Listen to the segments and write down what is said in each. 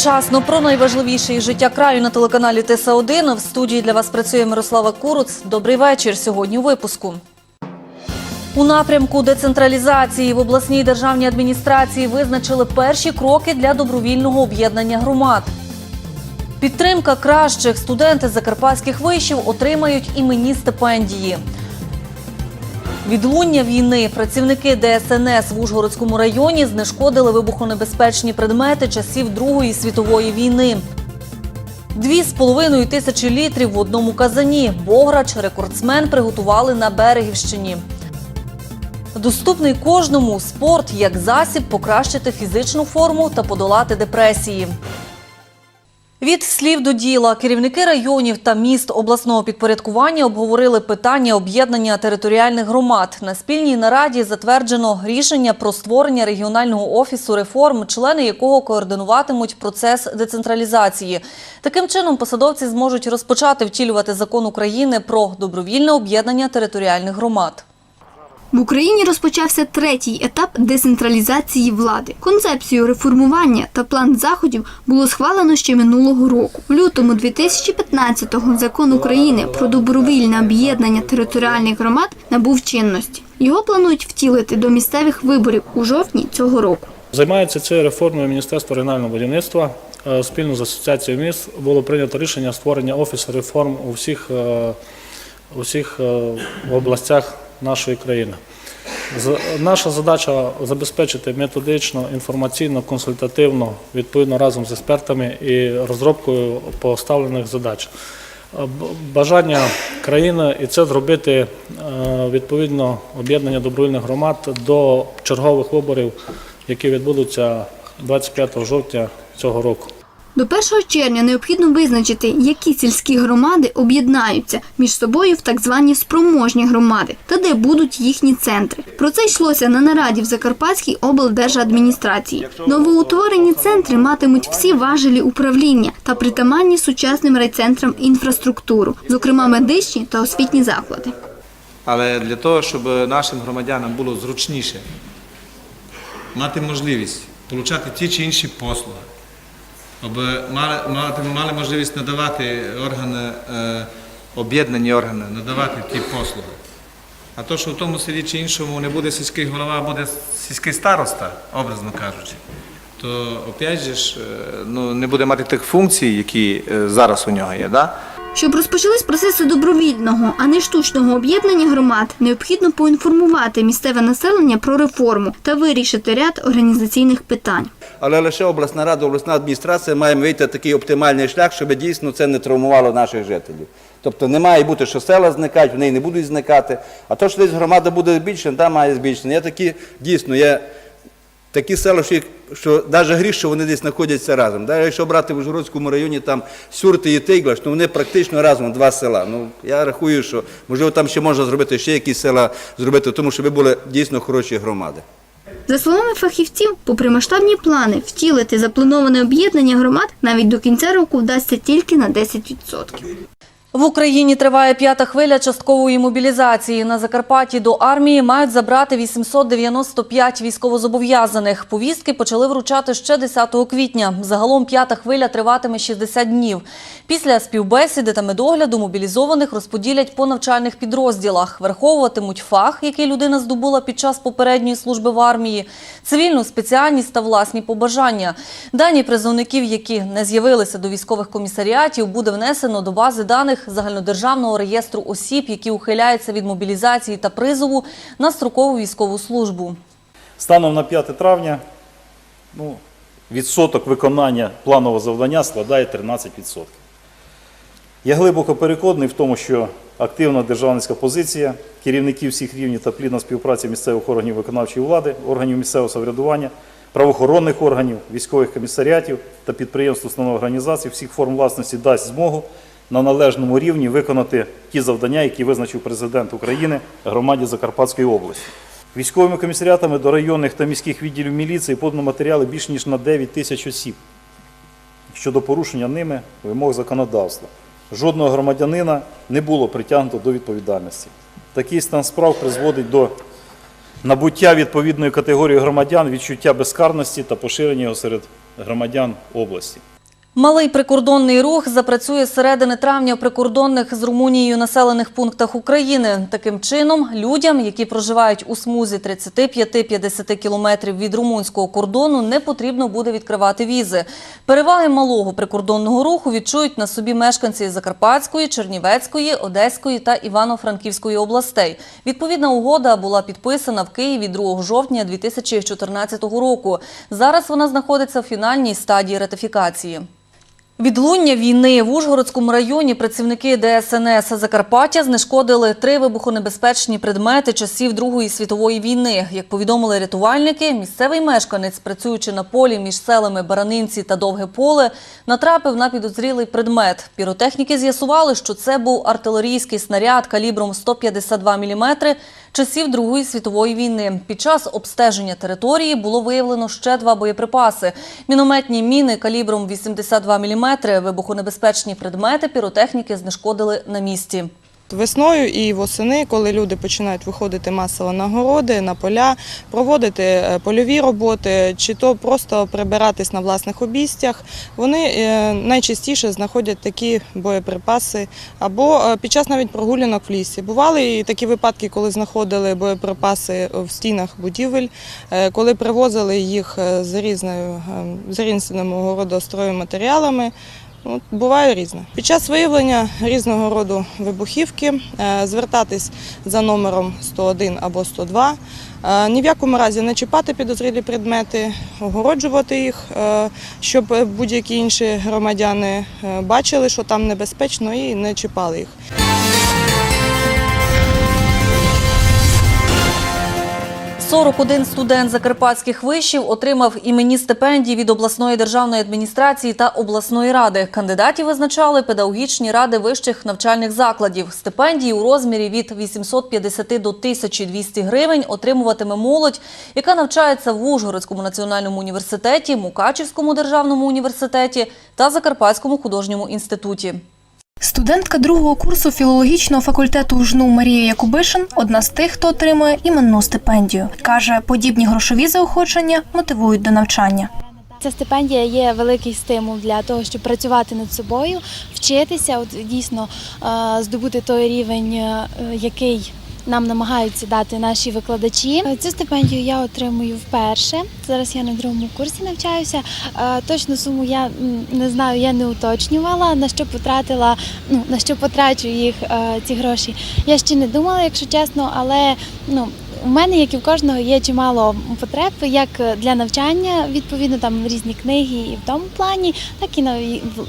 Вчасно про найважливіше із життя краю на телеканалі Тиса 1 В студії для вас працює Мирослава Куруц. Добрий вечір. Сьогодні у випуску. У напрямку децентралізації в обласній державній адміністрації визначили перші кроки для добровільного об'єднання громад. Підтримка кращих студенти закарпатських вишів отримають іменні стипендії. Відлуння війни працівники ДСНС в Ужгородському районі знешкодили вибухонебезпечні предмети часів Другої світової війни. Дві з половиною тисячі літрів в одному казані. Бограч, рекордсмен приготували на Берегівщині. Доступний кожному спорт як засіб покращити фізичну форму та подолати депресії. Від слів до діла керівники районів та міст обласного підпорядкування обговорили питання об'єднання територіальних громад. На спільній нараді затверджено рішення про створення регіонального офісу реформ, члени якого координуватимуть процес децентралізації. Таким чином, посадовці зможуть розпочати втілювати закон України про добровільне об'єднання територіальних громад. В Україні розпочався третій етап децентралізації влади. Концепцію реформування та план заходів було схвалено ще минулого року. В лютому 2015-го закон України про добровільне об'єднання територіальних громад набув чинності. Його планують втілити до місцевих виборів у жовтні цього року. Займається цією реформою Міністерство регіонального будівництва. Е, Спільно з асоціацією міст було прийнято рішення створення офісу реформ у всіх, е, у всіх е, областях нашої країни. Наша задача забезпечити методично, інформаційно, консультативно, відповідно разом з експертами і розробкою поставлених задач. Е, Бажання країни і це зробити е, відповідно об'єднання добровільних громад до чергових виборів, які відбудуться 25 жовтня цього року. До 1 червня необхідно визначити, які сільські громади об'єднаються між собою в так звані спроможні громади та де будуть їхні центри. Про це йшлося на нараді в Закарпатській облдержадміністрації. Новоутворені центри матимуть всі важелі управління та притаманні сучасним райцентрам інфраструктуру, зокрема медичні та освітні заклади. Але для того, щоб нашим громадянам було зручніше мати можливість отримати ті чи інші послуги, аби мали, мати, мали можливість надавати органи, е, об'єднані органи, надавати ті послуги. А то, що в тому селі чи іншому не буде сільський голова, а буде сільський староста, образно кажучи, то опять же ж, е, ну, не буде мати тих функцій, які е, зараз у нього є. Да? Щоб розпочались процеси добровільного, а не штучного об'єднання громад, необхідно поінформувати місцеве населення про реформу та вирішити ряд організаційних питань. Але лише обласна рада, обласна адміністрація має вийти такий оптимальний шлях, щоб дійсно це не травмувало наших жителів. Тобто не має бути, що села зникають, вони не будуть зникати. А то, що десь громада буде збільшена, там має збільшення. Є такі, дійсно, є такі села, що, що навіть гріх, що вони десь знаходяться разом. Да? Якщо брати в Ужгородському районі там Сюрти і Тейглаш, то вони практично разом два села. Ну, я рахую, що можливо там ще можна зробити ще якісь села зробити, тому щоб були дійсно хороші громади. За словами фахівців, попри масштабні плани, втілити заплановане об'єднання громад навіть до кінця року вдасться тільки на 10%. В Україні триває п'ята хвиля часткової мобілізації. На Закарпатті до армії мають забрати 895 військовозобов'язаних. Повістки почали вручати ще 10 квітня. Загалом п'ята хвиля триватиме 60 днів. Після співбесіди та медогляду мобілізованих розподілять по навчальних підрозділах. Враховуватимуть фах, який людина здобула під час попередньої служби в армії, цивільну спеціальність та власні побажання. Дані призовників, які не з'явилися до військових комісаріатів, буде внесено до бази даних загальнодержавного реєстру осіб, які ухиляються від мобілізації та призову на строкову військову службу. Станом на 5 травня ну, відсоток виконання планового завдання складає 13%. Я глибоко переконаний в тому, що активна державницька позиція керівників всіх рівнів та плідна співпраця місцевих органів виконавчої влади, органів місцевого самоврядування, правоохоронних органів, військових комісаріатів та підприємств установ організацій всіх форм власності дасть змогу на належному рівні виконати ті завдання, які визначив президент України громаді Закарпатської області. Військовими комісаріатами до районних та міських відділів міліції подано матеріали більш ніж на 9 тисяч осіб щодо порушення ними вимог законодавства. Жодного громадянина не було притягнуто до відповідальності. Такий стан справ призводить до набуття відповідної категорії громадян, відчуття безкарності та поширення його серед громадян області. Малий прикордонний рух запрацює з середини травня прикордонних з Румунією населених пунктах України. Таким чином, людям, які проживають у смузі 35-50 кілометрів від румунського кордону, не потрібно буде відкривати візи. Переваги малого прикордонного руху відчують на собі мешканці Закарпатської, Чернівецької, Одеської та Івано-Франківської областей. Відповідна угода була підписана в Києві 2 жовтня 2014 року. Зараз вона знаходиться в фінальній стадії ратифікації. Відлуння війни в Ужгородському районі працівники ДСНС Закарпаття знешкодили три вибухонебезпечні предмети часів Другої світової війни. Як повідомили рятувальники, місцевий мешканець, працюючи на полі між селами Баранинці та Довге поле, натрапив на підозрілий предмет. Піротехніки з'ясували, що це був артилерійський снаряд калібром 152 мм часів Другої світової війни. Під час обстеження території було виявлено ще два боєприпаси: мінометні міни калібром 82 мм, вибухонебезпечні предмети піротехніки знешкодили на місці. Весною і восени, коли люди починають виходити масово на городи, на поля, проводити е, польові роботи, чи то просто прибиратись на власних обійстях, вони е, найчастіше знаходять такі боєприпаси або е, під час навіть прогулянок в лісі. Бували і такі випадки, коли знаходили боєприпаси в стінах будівель, коли привозили їх з різною з різними родостроєвими матеріалами. От, буває різне. Під час виявлення різного роду вибухівки е, звертатись за номером 101 або 102, е, ні в якому разі не чіпати підозрілі предмети, огороджувати їх, е, щоб будь-які інші громадяни бачили, що там небезпечно, і не чіпали їх. – 41 студент закарпатських вишів отримав іменні стипендії від обласної державної адміністрації та обласної ради. Кандидатів визначали педагогічні ради вищих навчальних закладів. Стипендії у розмірі від 850 до 1200 гривень отримуватиме молодь, яка навчається в Ужгородському національному університеті, Мукачівському державному університеті та Закарпатському художньому інституті. Студентка другого курсу філологічного факультету ЖНУ Марія Якубишин одна з тих, хто отримує іменну стипендію. Каже, подібні грошові заохочення мотивують до навчання. Ця стипендія є великий стимул для того, щоб працювати над собою, вчитися, от дійсно е, здобути той рівень, е, який нам намагаються дати наші викладачі. Е, Цю стипендію я отримую вперше. Зараз я на другому курсі навчаюся. Е, Точну суму я не знаю, я не уточнювала на що потратила, ну на що потрачу їх е, ці гроші. Я ще не думала, якщо чесно, але ну. У мене, як і в кожного, є чимало потреб, як для навчання, відповідно, там різні книги і в тому плані, так і на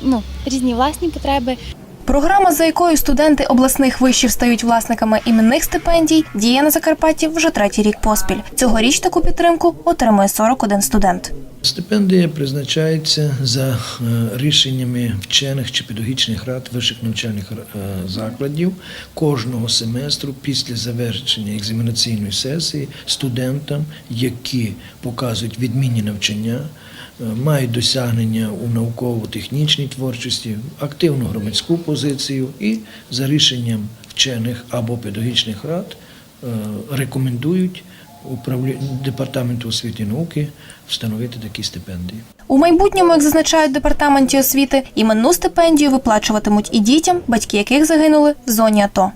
ну, різні власні потреби. Програма, за якою студенти обласних вишів стають власниками іменних стипендій, діє на Закарпатті вже третій рік поспіль. Цьогоріч таку підтримку отримує 41 студент. Стипендія призначається за е, рішеннями вчених чи педагогічних рад вищих навчальних е, закладів кожного семестру після завершення екзаменаційної сесії студентам, які показують відмінні навчання, мають досягнення у науково-технічній творчості, активну громадську позицію і за рішенням вчених або педагогічних рад е, рекомендують департаменту освіти і науки встановити такі стипендії. У майбутньому, як зазначають департаменті освіти, іменну стипендію виплачуватимуть і дітям, батьки яких загинули в зоні АТО.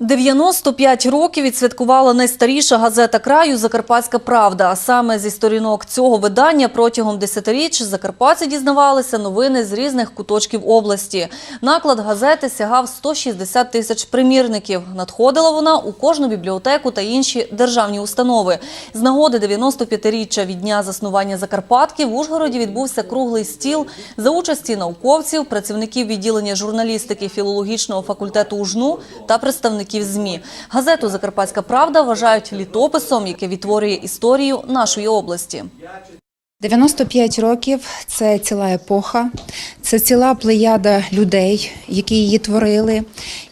95 років відсвяткувала найстаріша газета краю Закарпатська Правда. А саме зі сторінок цього видання протягом десятиріч закарпатці дізнавалися новини з різних куточків області. Наклад газети сягав 160 тисяч примірників. Надходила вона у кожну бібліотеку та інші державні установи. З нагоди 95-річчя від дня заснування Закарпатки в Ужгороді відбувся круглий стіл за участі науковців, працівників відділення журналістики філологічного факультету УЖНУ та представників ЗМІ. Газету Закарпатська Правда вважають літописом, яке відтворює історію нашої області. 95 років це ціла епоха, це ціла плеяда людей, які її творили,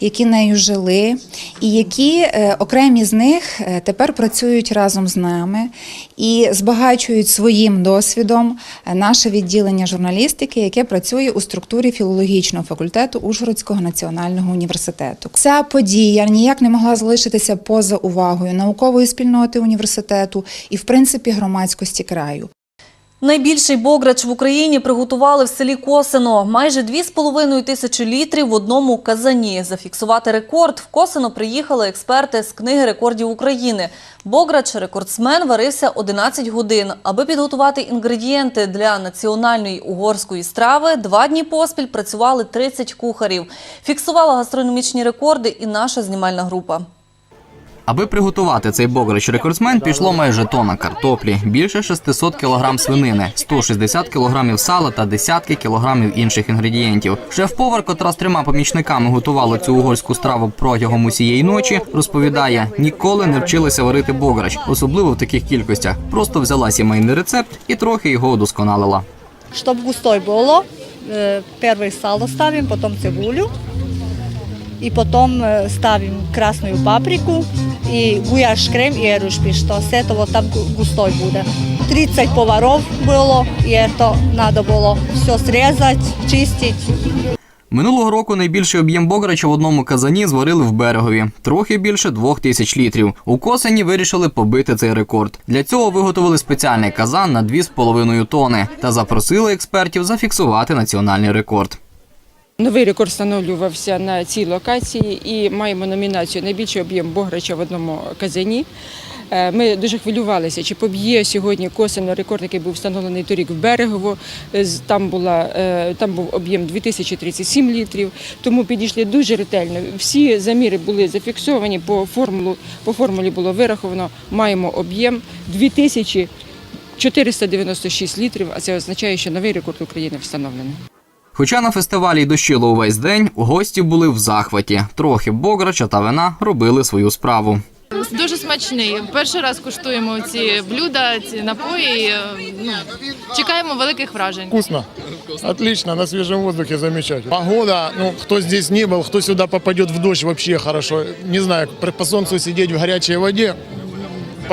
які нею жили, і які е, окремі з них е, тепер працюють разом з нами і збагачують своїм досвідом е, наше відділення журналістики, яке працює у структурі філологічного факультету Ужгородського національного університету. Ця подія ніяк не могла залишитися поза увагою наукової спільноти університету і, в принципі, громадськості краю. Найбільший бограч в Україні приготували в селі Косино. Майже 2,5 тисячі літрів в одному казані. Зафіксувати рекорд в Косино приїхали експерти з книги рекордів України. Бограч-рекордсмен варився 11 годин. Аби підготувати інгредієнти для національної угорської страви, два дні поспіль працювали 30 кухарів. Фіксувала гастрономічні рекорди і наша знімальна група. Аби приготувати цей бограч рекордсмен пішло майже тонна картоплі, більше 600 кг свинини, 160 кг сала та десятки кілограмів інших інгредієнтів. Шеф-повар, котра з трьома помічниками готувала цю угорську страву протягом усієї ночі, розповідає, ніколи не вчилася варити бограч, особливо в таких кількостях. Просто взяла сімейний рецепт і трохи його удосконалила. Щоб густой було, е, перший сало ставимо, потім цибулю. І потім е, ставимо красну паприку і гуяш крем і. То все то там гу- густой буде. 30 поваров було, і то треба було все зрізати, чистити. Минулого року найбільший об'єм бограча в одному казані зварили в берегові трохи більше двох тисяч літрів. У косині вирішили побити цей рекорд. Для цього виготовили спеціальний казан на 2,5 тони та запросили експертів зафіксувати національний рекорд. Новий рекорд встановлювався на цій локації і маємо номінацію Найбільший об'єм бограча в одному казані. Е, Ми дуже хвилювалися, чи поб'є сьогодні косино рекорд, який був встановлений торік в берегово. Е, Там була е, там був об'єм 2037 літрів. Тому підійшли дуже ретельно. Всі заміри були зафіксовані по формулу. По формулі було вираховано. Маємо об'єм 2496 літрів. А це означає, що новий рекорд України встановлений. Хоча на фестивалі й дощило увесь день, гості були в захваті. Трохи бограча та вина робили свою справу. Дуже смачний. Перший раз куштуємо ці блюда, ці напої. Ну, чекаємо великих вражень. Вкусно. Отлично, на свежем воздухе замечательно. Погода, ну, кто здесь не был, кто сюда попадет в дождь, вообще хорошо. Не знаю, при- по солнцу сидеть в горячей воде, по-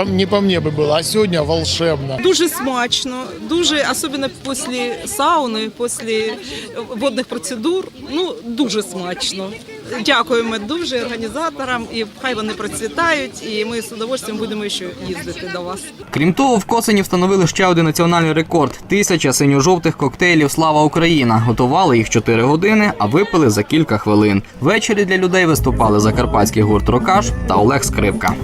не по мне бы было, а сегодня волшебно. Дуже смачно, дуже, особливо після сауни, після водних процедур. Ну дуже смачно. Дякуємо дуже організаторам, і хай вони процвітають. І ми з удовольствием будемо ще їздити до вас. Крім того, в Косині встановили ще один національний рекорд тисяча синьо-жовтих коктейлів Слава Україна. Готували їх 4 години, а випили за кілька хвилин. Ввечері для людей виступали закарпатський гурт Рокаш та Олег Скрипка.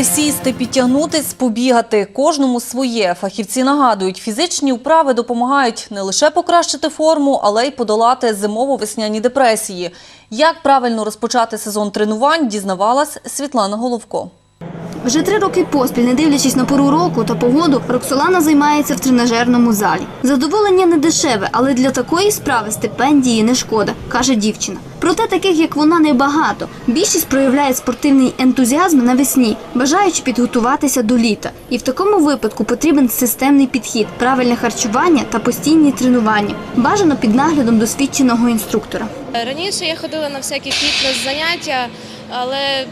Присісти, підтягнутись, побігати кожному своє. Фахівці нагадують, фізичні вправи допомагають не лише покращити форму, але й подолати зимово-весняні депресії. Як правильно розпочати сезон тренувань, дізнавалась Світлана Головко. Вже три роки поспіль, не дивлячись на пору року та погоду, Роксолана займається в тренажерному залі. Задоволення не дешеве, але для такої справи стипендії не шкода, каже дівчина. Проте таких, як вона, небагато. Більшість проявляє спортивний ентузіазм навесні, бажаючи підготуватися до літа. І в такому випадку потрібен системний підхід, правильне харчування та постійні тренування, бажано під наглядом досвідченого інструктора. Раніше я ходила на всякі фітнес-заняття, але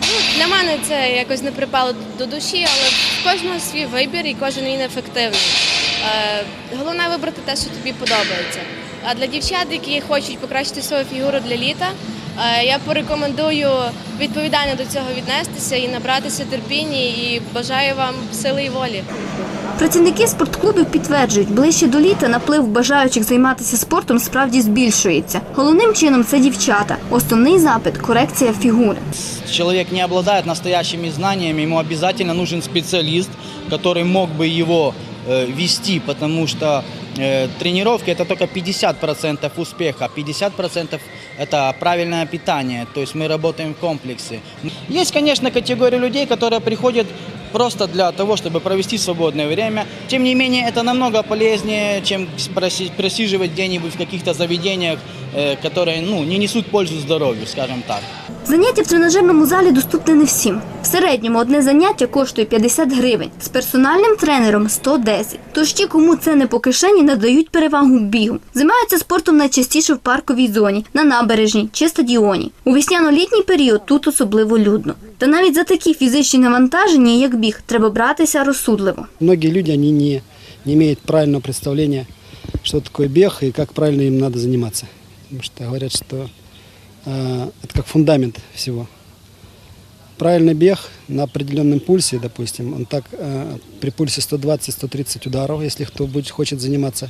ну, для мене це якось не припало до душі, але в кожного свій вибір і кожен він ефективний. Е, Головне вибрати те, що тобі подобається. А для дівчат, які хочуть покращити свою фігуру для літа, я порекомендую відповідально до цього віднестися і набратися терпіння і бажаю вам сили і волі. Працівники спортклубів підтверджують, ближче до літа наплив бажаючих займатися спортом справді збільшується. Головним чином це дівчата. Основний запит корекція фігури. человек не обладает настоящими знаниями, ему обязательно нужен специалист, который мог бы его э, вести, потому что э, тренировки это только 50% успеха, 50% это правильное питание, то есть мы работаем в комплексе. Есть, конечно, категория людей, которые приходят просто для того, чтобы провести свободное время. Тем не менее, это намного полезнее, чем проси- просиживать где-нибудь в каких-то заведениях, которые ну, не несут пользу здоровью, скажем так. Заняття в тренажерному залі доступне не всім. В середньому одне заняття коштує 50 гривень, з персональним тренером 110. Тож ті, кому це не по кишені, надають перевагу бігу. Займаються спортом найчастіше в парковій зоні, на набережній чи стадіоні. У весняно-літній період тут особливо людно. Та навіть за такі фізичні навантаження, як біг, треба братися розсудливо. Многие люди они не, не имеют правильного представления, что такое бег и как правильно им надо заниматься Потому что говорят, что э, это как фундамент всего. Правильный бег на определенном пульсе, допустим, он так э, при пульсе 120-130 ударов, если кто будет, хочет заниматься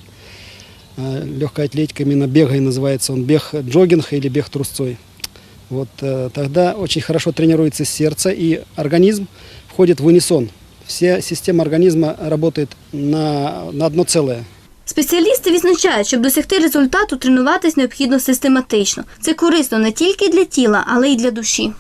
э, легкой атлетикой, именно бегой называется он бег джогинг или бег трусцой. Вот э, тогда очень хорошо тренируется сердце и организм входит в унисон. Вся система организма работает на, на одно целое. Спеціалісти відзначають, щоб досягти результату, тренуватись необхідно систематично. Це корисно не тільки для тіла, але й для душі.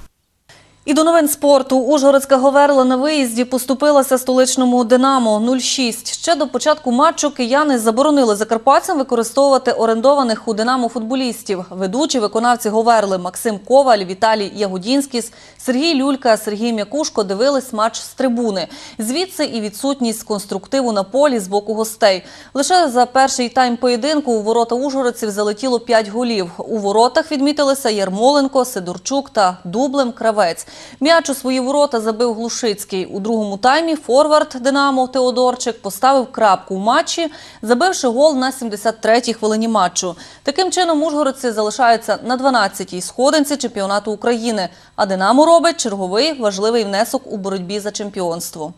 І до новин спорту. Ужгородська Говерла на виїзді поступилася столичному «Динамо» 0-6. Ще до початку матчу кияни заборонили закарпатцям використовувати орендованих у «Динамо» футболістів. Ведучі виконавці Говерли Максим Коваль, Віталій Ягодінськіс, Сергій Люлька, Сергій Мякушко дивились матч з трибуни. Звідси і відсутність конструктиву на полі з боку гостей. Лише за перший тайм поєдинку у ворота ужгородців залетіло 5 голів. У воротах відмітилися Ярмоленко, Сидорчук та Дублем Кравець. М'яч у свої ворота забив Глушицький. У другому таймі форвард «Динамо» Теодорчик поставив крапку у матчі, забивши гол на 73-й хвилині матчу. Таким чином ужгородці залишаються на 12-й сходинці чемпіонату України, а «Динамо» робить черговий важливий внесок у боротьбі за чемпіонство.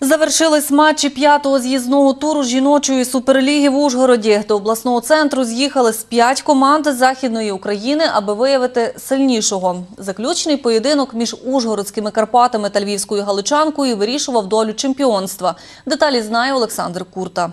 Завершились матчі п'ятого з'їзного туру жіночої суперліги в Ужгороді. До обласного центру з'їхали з п'ять команд Західної України, аби виявити сильнішого. Заключний поєдинок між Ужгородськими Карпатами та Львівською Галичанкою вирішував долю чемпіонства. Деталі знає Олександр Курта.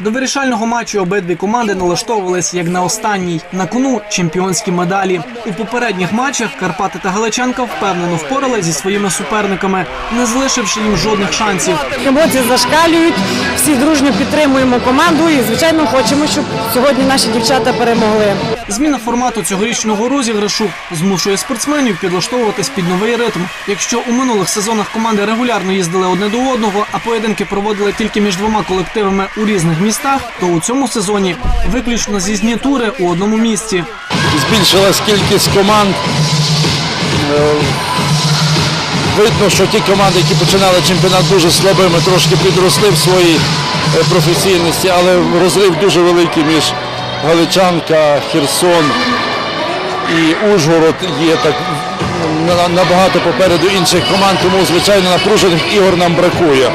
До вирішального матчу обидві команди налаштовувались як на останній. На кону чемпіонські медалі. У попередніх матчах Карпати та Галичанка впевнено впорали зі своїми суперниками, не залишивши їм жодних шансів. Емоції зашкалюють, всі дружньо підтримуємо команду і, звичайно, хочемо, щоб сьогодні наші дівчата перемогли. Зміна формату цьогорічного розіграшу змушує спортсменів підлаштовуватись під новий ритм. Якщо у минулих сезонах команди регулярно їздили одне до одного, а поєдинки проводили тільки між двома колективами у різних містах, то у цьому сезоні виключно з'їзні тури у одному місті. збільшилась кількість команд. Е, Видно, що ті команди, які починали чемпіонат дуже слабими, трошки підросли в своїй е, професійності, але розрив дуже великий між Галичанка, Херсон і Ужгород є так набагато попереду інших команд, тому звичайно напружених ігор нам бракує.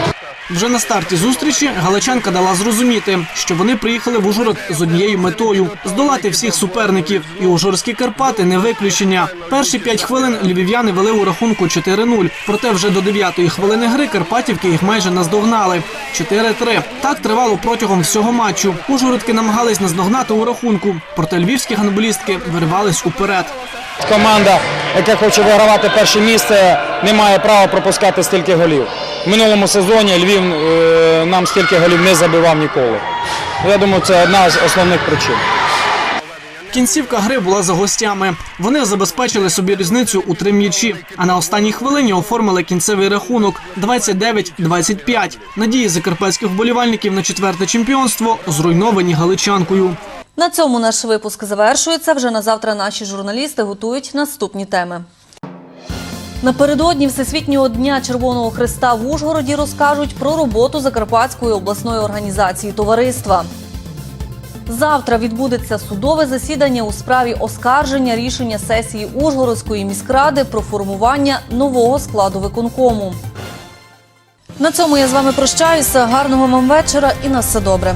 Вже на старті зустрічі Галичанка дала зрозуміти, що вони приїхали в Ужгород з однією метою здолати всіх суперників. І Ужгородські Карпати не виключення. Перші п'ять хвилин львів'яни вели у рахунку 4-0. Проте вже до дев'ятої хвилини гри Карпатівки їх майже наздогнали. 4-3. Так тривало протягом всього матчу. Ужгородки намагались наздогнати у рахунку. Проте львівські гандболістки виривались уперед. Команда, яка хоче вигравати перше місце, не має права пропускати стільки голів. В минулому сезоні Львів е, нам стільки голів не забивав ніколи. Я думаю, це одна з основних причин. Кінцівка гри була за гостями. Вони забезпечили собі різницю у три м'ячі, а на останній хвилині оформили кінцевий рахунок 29-25. Надії закарпатських вболівальників на четверте чемпіонство зруйновані галичанкою. На цьому наш випуск завершується. Вже на завтра наші журналісти готують наступні теми. Напередодні Всесвітнього дня Червоного Христа в Ужгороді розкажуть про роботу Закарпатської обласної організації товариства. Завтра відбудеться судове засідання у справі оскарження рішення сесії Ужгородської міськради про формування нового складу виконкому. На цьому я з вами прощаюся. Гарного вам вечора і на все добре.